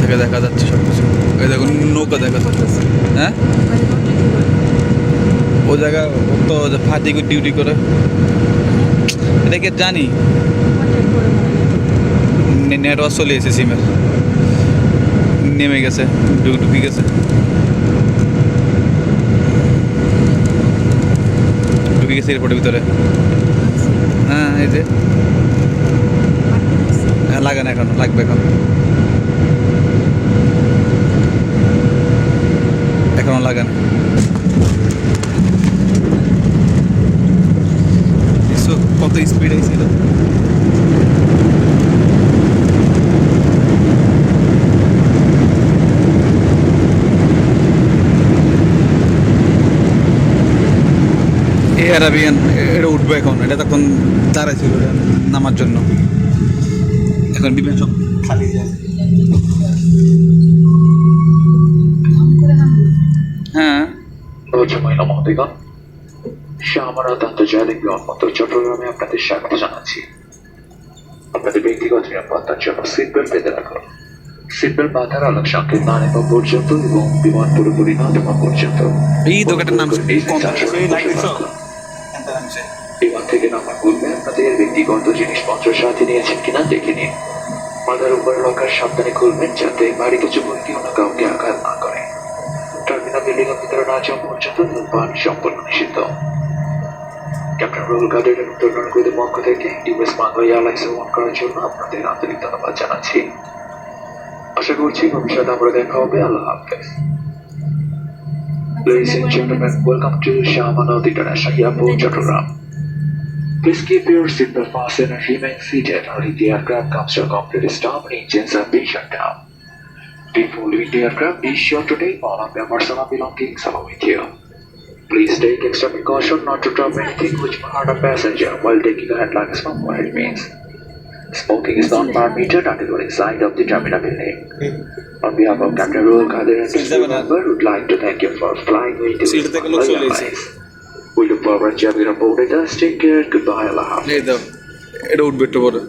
থেকে দেখা যাচ্ছে সব কিছু এই দেখুন, নৌকা দেখা যাচ্ছে। হ্যাঁ? ও জায়গা তো ফাঁদি ডিউটি করে। এটাকে জানি? নেটওয়ার্ক চলে এসেছে সিমের নেমে গেছে, ডুবি গেছে। ঢুকে গেছে এয়ারপোর্টের ভিতরে। হ্যাঁ এই যে। হ্যাঁ লাগে না এখন, লাগবে এখন। এখনও লাগে না। কত স্পিড আইছিল এ আরাবিয়ান এটা উঠবে এখন। এটা তখন দাঁড়ায় ছিল নামার জন্য। এখন বিমান সব খালি যায় হ্যাঁ রোজ মহিলা মহোদয়গণ শ্যামারাত আন্তর্জাতিক বিমানবন্দর চট্টগ্রামে আপনাদের স্বাগত জানাচ্ছি। আপনাদের ব্যক্তিগত নিরাপত্তার জন্য সিট বেল্ট বেঁধে রাখুন সিট বেল্ট বাঁধার আলোক সংকেত না নেওয়া পর্যন্ত এবং বিমান পুরোপুরি না দেওয়া পর্যন্ত। এই দোকানটার নাম। বিমান থেকে নামার পূর্বে আপনাদের ব্যক্তিগত জিনিসপত্র সাথে নিয়েছেন কিনা দেখে নিন। মাথার উপর লকার সাবধানে খুলবেন যাতে বাড়ি কিছু কেউ না কাউকে বিল্ডিং এর ভিতরে না যাওয়া পর্যন্ত ধূমপান সম্পূর্ণ নিষিদ্ধ ক্যাপ্টেন রুল গার্ডের এবং তরুণগুলির পক্ষ থেকে ইউএস বাংলা এয়ারলাইন্স ভ্রমণ করার জন্য আপনাদের আন্তরিক ধন্যবাদ জানাচ্ছি আশা করছি ভবিষ্যতে আমরা দেখা হবে আল্লাহ হাফেজ Ladies and gentlemen, welcome to Shamanad International Airport, Chattogram. Please keep your seatbelt fastened and remain seated until the aircraft comes to a complete stop and engines are being shut down. Before leaving the aircraft, be sure to take all of your personal belongings along with you. Please take extra precaution not to drop anything which may hurt a passenger while taking a hand luggage from what it means. Smoking is not permitted until you're inside of the terminal building. On behalf of Captain Royal Kadir and his crew member, would like to thank you for flying with us. Seat থেকে লোক চলে এসেছে। We look forward to having you aboard with us. Take care. Goodbye. Allah Hafiz. এই দাও এটা উঠবে একটু পরে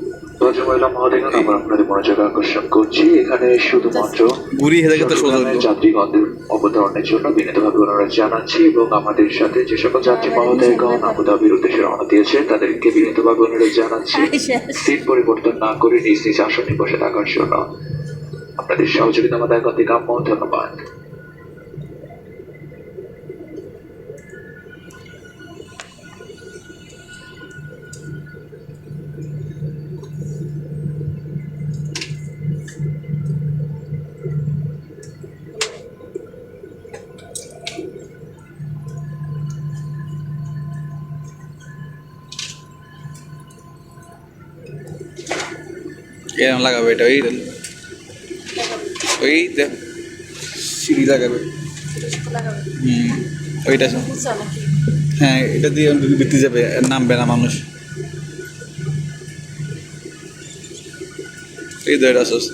ভদ্রমহিলা মহোদয়গণ আমরা আপনাদের মনোযোগ আকর্ষণ করছি। এখানে শুধুমাত্র ঘুরি হেলে। গেছে সোজা যাত্রীগণদের অবতরণের জন্য বিনীতভাবে অনুরোধ জানাচ্ছি এবং আমাদের সাথে যে সকল যাত্রী মহোদয়গণ আবুধাবির উদ্দেশ্যে রওনা দিয়েছে তাদেরকে বিনীতভাবে অনুরোধ জানাচ্ছি। সিট পরিবর্তন না করে নিজ নিজ আসনে বসে থাকার জন্য আপনাদের সহযোগিতা আমাদের কাম্য। ধন্যবাদ। এরকম লাগাবে এটা, ওই ওই সিঁড়ি লাগাবে। হুম, ওইটা হ্যাঁ এটা দিয়ে বিক্রি যাবে, নামবে না মানুষ। এই তো এটা আসস